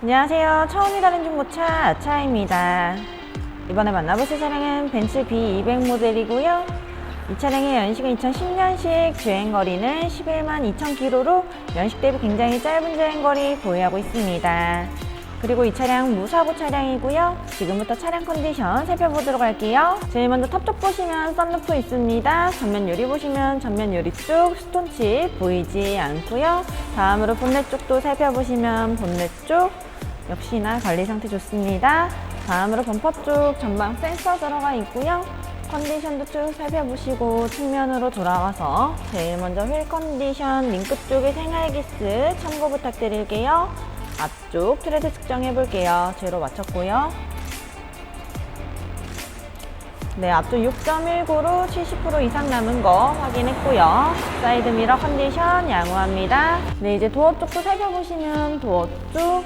안녕하세요. 처음이 다른 중고차 아차입니다. 이번에 만나보실 차량은 벤츠 B200 모델이고요. 이 차량의 연식은 2010년식 주행거리는 11만 2천 킬로로 연식 대비 굉장히 짧은 주행거리 보유하고 있습니다. 그리고 이 차량 무사고 차량이고요. 지금부터 차량 컨디션 살펴보도록 할게요. 제일 먼저 탑쪽 보시면 썬루프 있습니다. 전면 유리 보시면 전면 유리 쪽 스톤칩 보이지 않고요. 다음으로 본넷 쪽도 살펴보시면 본넷 쪽 역시나 관리 상태 좋습니다. 다음으로 범퍼 쪽 전방 센서 들어가 있고요. 컨디션도 쭉 살펴보시고 측면으로 돌아와서 제일 먼저 휠 컨디션 링크 쪽의 생활기스 참고 부탁드릴게요. 앞쪽 트레드 측정해 볼게요. 제로 맞췄고요. 네, 앞쪽 6.19로 70% 이상 남은 거 확인했고요. 사이드 미러 컨디션 양호합니다. 네, 이제 도어 쪽도 살펴보시면 도어 쪽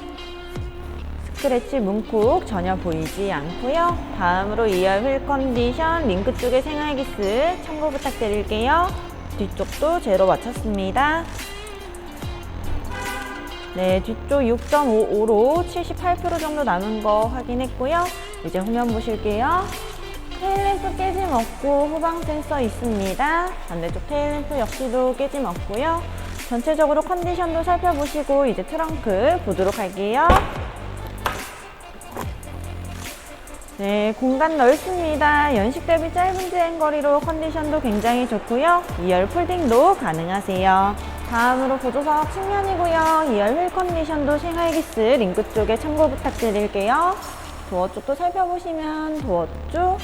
스크래치 문콕 전혀 보이지 않고요. 다음으로 2열 휠 컨디션 링크 쪽의 생활기스 참고 부탁드릴게요. 뒤쪽도 제로 맞췄습니다. 네, 뒤쪽 6.55로 78% 정도 남은 거 확인했고요. 이제 후면 보실게요. 테일램프 깨짐 없고 후방 센서 있습니다. 반대쪽 테일램프 역시도 깨짐 없고요. 전체적으로 컨디션도 살펴보시고 이제 트렁크 보도록 할게요. 네, 공간 넓습니다. 연식 대비 짧은 주행 거리로 컨디션도 굉장히 좋고요. 2열 폴딩도 가능하세요. 다음으로 보조석 측면이고요. 2열 휠 컨디션도 생활기스 링크 쪽에 참고 부탁드릴게요. 도어 쪽도 살펴보시면 도어 쪽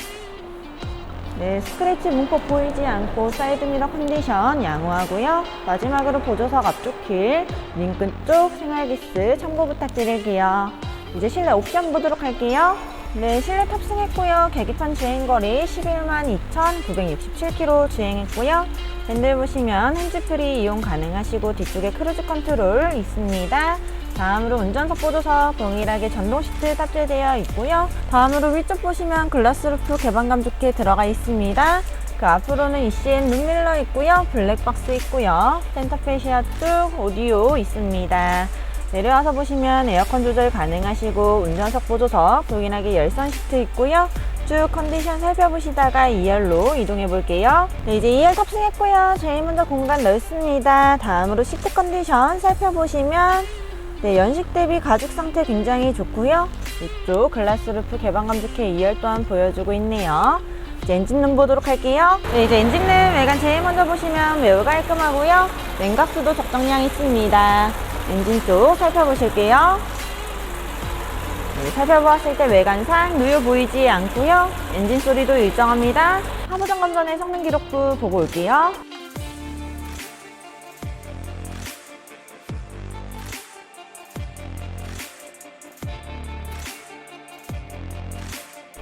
네, 스크래치 문콕 보이지 않고 사이드미러 컨디션 양호하고요. 마지막으로 보조석 앞쪽 길, 링끈 쪽 생활기스 참고 부탁드릴게요. 이제 실내 옵션 보도록 할게요. 네, 실내 탑승했고요. 계기판 주행거리 11만 2,967km 주행했고요. 핸들 보시면 핸즈프리 이용 가능하시고 뒤쪽에 크루즈 컨트롤 있습니다. 다음으로 운전석 보조석 동일하게 전동 시트 탑재되어 있고요. 다음으로 위쪽 보시면 글라스 루프 개방감 좋게 들어가 있습니다. 그 앞으로는 ECN 룸밀러 있고요. 블랙박스 있고요. 센터페시아 쪽 오디오 있습니다. 내려와서 보시면 에어컨 조절 가능하시고 운전석 보조석 동일하게 열선 시트 있고요. 쭉 컨디션 살펴보시다가 2열로 이동해 볼게요. 네, 이제 2열 탑승했고요. 제일 먼저 공간 넓습니다. 다음으로 시트 컨디션 살펴보시면 네, 연식 대비 가죽 상태 굉장히 좋고요. 이쪽 글라스 루프 개방감 좋게 2열 또한 보여주고 있네요. 이제 엔진룸 보도록 할게요. 네, 이제 엔진룸 외관 제일 먼저 보시면 매우 깔끔하고요. 냉각수도 적정량 있습니다. 엔진 쪽 살펴보실게요. 네, 살펴보았을 때 외관상 누유 보이지 않고요. 엔진 소리도 일정합니다. 하부 점검 전에 성능 기록부 보고 올게요.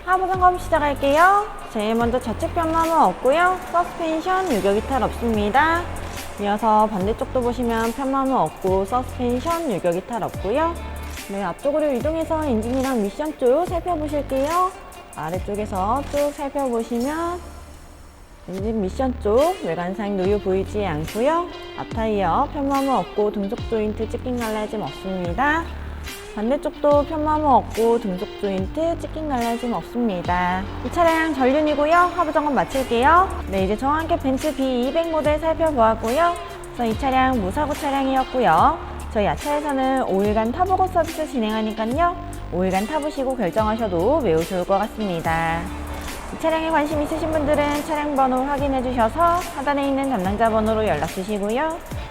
하부 점검 시작할게요. 제일 먼저 좌측 변마모 없고요. 서스펜션 유격 이탈 없습니다. 이어서 반대쪽도 보시면 편마모 없고 서스펜션 유격 이탈 없고요. 네, 앞쪽으로 이동해서 엔진이랑 미션 쪽 살펴보실게요. 아래쪽에서 쭉 살펴보시면 엔진 미션 쪽 외관상 누유 보이지 않고요. 앞타이어 편마모 없고 등속 조인트 찍힌 갈라짐 없습니다. 반대쪽도 편마모 없고 등속 조인트 찍힌 갈라짐 없습니다. 이 차량 전륜이고요. 하부 점검 마칠게요. 네, 이제 저와 함께 벤츠 B200 모델 살펴보았고요. 그래서 이 차량 무사고 차량이었고요. 저희 야차에서는 5일간 타보고 서비스 진행하니까요. 5일간 타보시고 결정하셔도 매우 좋을 것 같습니다. 이 차량에 관심 있으신 분들은 차량 번호 확인해 주셔서 하단에 있는 담당자 번호로 연락 주시고요.